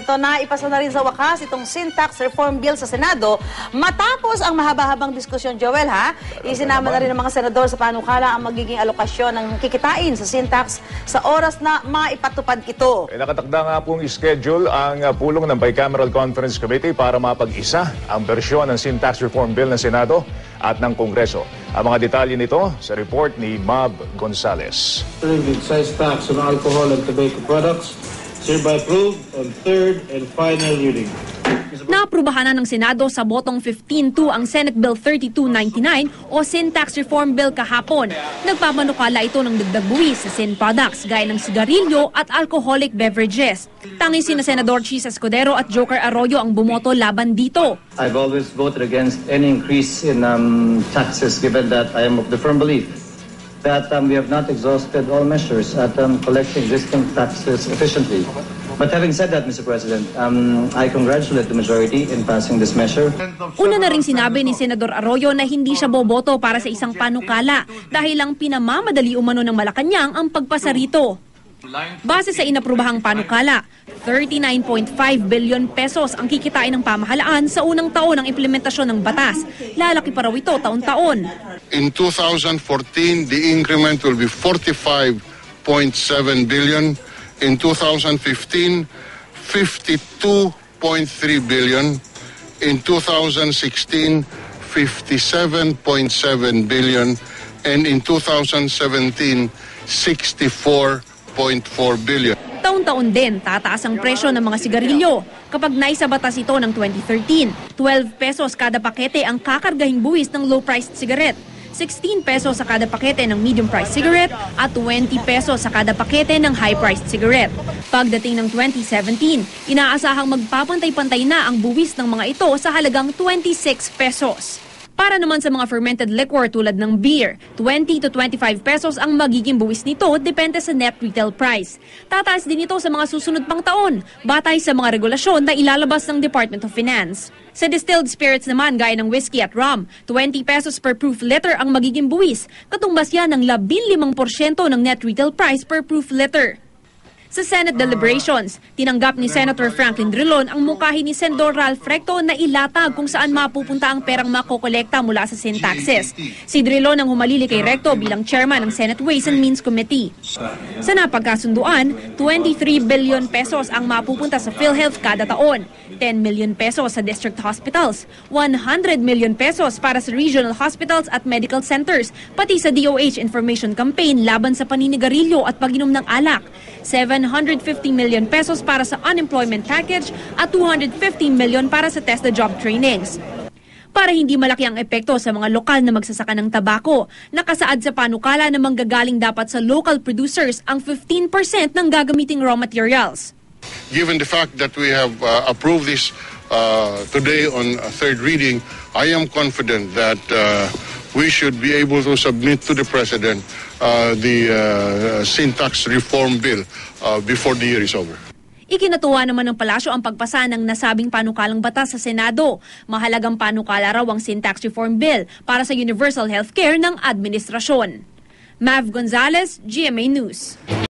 ito na ipasa na rin sa wakas itong sin tax reform bill sa Senado matapos ang mahaba-habang diskusyon, Joel, ha? Isinama na rin ng mga senador sa panukala ang magiging alokasyon ng kikitain sa sin tax sa oras na maipatupad ito. Eh, nakatakda nga pong schedule ang pulong ng Bicameral Conference Committee para mapag-isa ang bersyon ng sin tax reform bill ng Senado at ng Kongreso. Ang mga detalye nito sa report ni Mab Gonzales. excise tax on alcohol and tobacco products hereby approved on third and final reading. Naaprubahan na ng Senado sa botong 15-2 ang Senate Bill 3299 o Sin Tax Reform Bill kahapon. Nagpapanukala ito ng dagdag buwis sa sin products gaya ng sigarilyo at alcoholic beverages. Tanging sina Senador Chis Escudero at Joker Arroyo ang bumoto laban dito. I've always voted against any increase in um, taxes given that I am of the firm belief that um, we have not exhausted all measures at um, collecting existing taxes efficiently. But having said that, Mr. President, um, I congratulate the majority in passing this measure. Una na ring sinabi ni Senador Arroyo na hindi siya boboto para sa isang panukala dahil lang pinamamadali umano ng Malacanang ang pagpasa rito. Base sa inaprubahang panukala, 39.5 billion pesos ang kikitain ng pamahalaan sa unang taon ng implementasyon ng batas. Lalaki pa raw ito taon-taon. In 2014, the increment will be 45.7 billion. In 2015, 52.3 billion. In 2016, 57.7 billion. And in 2017, 64.4 billion. Taon-taon din tataas ang presyo ng mga sigarilyo. Kapag naisa batas ito ng 2013, 12 pesos kada pakete ang kakargahing buwis ng low-priced cigarette. 16 pesos sa kada pakete ng medium-priced cigarette at 20 pesos sa kada pakete ng high-priced cigarette. Pagdating ng 2017, inaasahang magpapantay-pantay na ang buwis ng mga ito sa halagang 26 pesos. Para naman sa mga fermented liquor tulad ng beer, 20 to 25 pesos ang magiging buwis nito depende sa net retail price. Tataas din ito sa mga susunod pang taon, batay sa mga regulasyon na ilalabas ng Department of Finance. Sa distilled spirits naman gaya ng whiskey at rum, 20 pesos per proof liter ang magiging buwis, katumbas yan ng 15% ng net retail price per proof liter. Sa Senate deliberations, tinanggap ni Senator Franklin Drilon ang mungkahi ni Senador Ralph Recto na ilatag kung saan mapupunta ang perang makokolekta mula sa sin taxes. Si Drilon ang humalili kay Recto bilang chairman ng Senate Ways and Means Committee. Sa napagkasunduan, 23 billion pesos ang mapupunta sa PhilHealth kada taon, 10 million pesos sa district hospitals, 100 million pesos para sa regional hospitals at medical centers, pati sa DOH information campaign laban sa paninigarilyo at pag-inom ng alak, 750 million pesos para sa unemployment package at 250 million para sa test the job trainings. Para hindi malaki ang epekto sa mga lokal na magsasaka ng tabako, nakasaad sa panukala na manggagaling dapat sa local producers ang 15% ng gagamiting raw materials. Given the fact that we have uh, approved this uh, today on a third reading, I am confident that uh, we should be able to submit to the President uh, the uh, syntax reform bill uh, before the year is over. Ikinatuwa naman ng palasyo ang pagpasa ng nasabing panukalang batas sa Senado. Mahalagang panukala raw ang Syntax Reform Bill para sa universal healthcare ng administrasyon. Mav Gonzalez, GMA News.